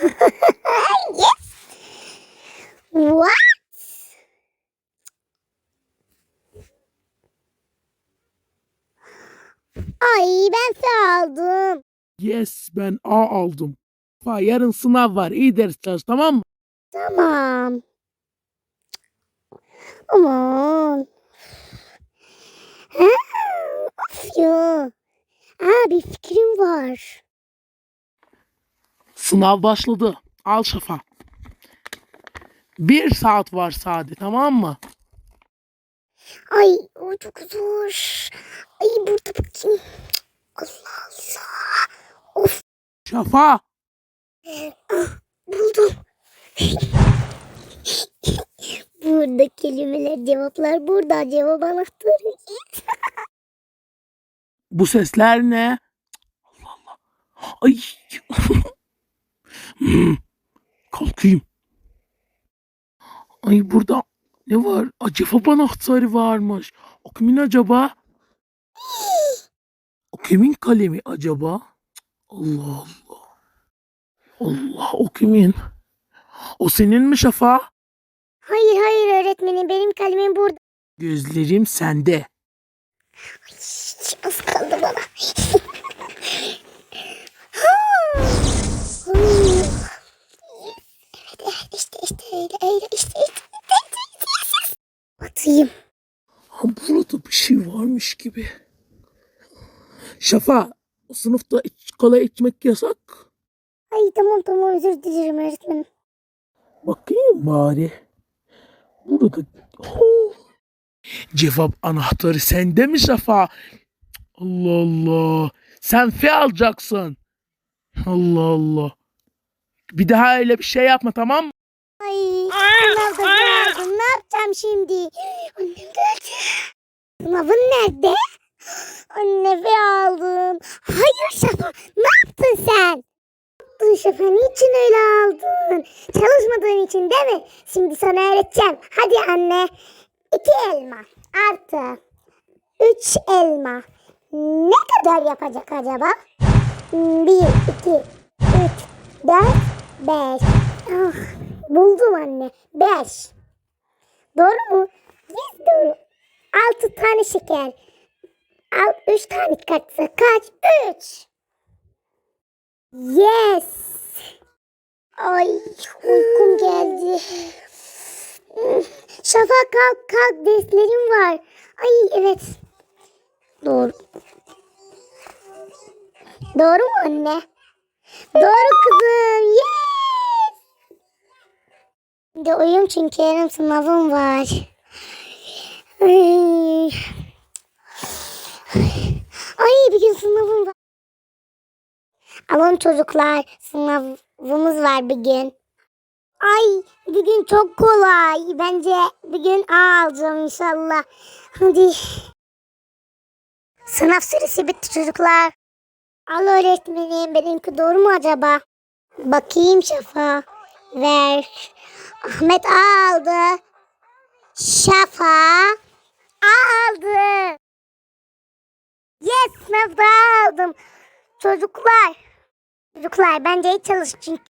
yes. What? Ay ben F aldım. Yes ben A aldım. Fa yarın sınav var. İyi ders çalış tamam mı? Tamam. Aman. Ha, of ya. Aa, bir fikrim var. Sınav başladı. Al şafa. Bir saat var sadece tamam mı? Ay o çok zor. Ay burada bakayım. Allah Allah. Of Şafa. buldum. burada kelimeler cevaplar burada cevap anahtarı. Bu sesler ne? Allah Allah. Ay. Hmm, Kalkayım. Ay burada ne var? Acaba anahtarı varmış. O kimin acaba? O kimin kalemi acaba? Allah Allah. Allah o kimin? O senin mi Şafa? Hayır hayır öğretmenim benim kalemim burada. Gözlerim sende. Şş, Az kaldı bana. evet öyle öyle işte işte. Atayım. Ha burada bir şey varmış gibi. Şafa, sınıfta iç, kola içmek yasak. Ay tamam tamam özür dilerim öğretmenim. Bakayım bari. Burada... Oh! Cevap anahtarı sende mi Şafa? Allah Allah. Sen F alacaksın. Allah Allah. Bir daha öyle bir şey yapma tamam mı? Ay sınavda geldim. Ne yapacağım şimdi? Annem geldi. Sınavın nerede? Anne ve aldım. Hayır Şafa ne yaptın sen? Yaptın Şafa niçin öyle aldın? Çalışmadığın için değil mi? Şimdi sana öğreteceğim. Hadi anne. İki elma artı üç elma. Ne kadar yapacak acaba? Bir, iki, üç, dört, beş. Ah, buldum anne. Beş. Doğru mu? Yes doğru. Altı tane şeker. Al, üç tane katsa kaç? Üç. Yes. Ay uykum geldi. Şafak kalk kalk derslerim var. Ay evet. Doğru. Doğru mu anne? Doğru kızım. Yes. Şimdi uyum çünkü yarın sınavım var. Ay. Ay bir gün sınavım var. Alın çocuklar sınavımız var bir gün. Ay bir gün çok kolay. Bence bir gün A alacağım inşallah. Hadi. Sınav süresi bitti çocuklar. Al öğretmenim benimki doğru mu acaba? Bakayım Şafa. Ver. Ahmet aldı. Şafa aldı. Yes sınavda aldım. Çocuklar. Çocuklar bence iyi çalışın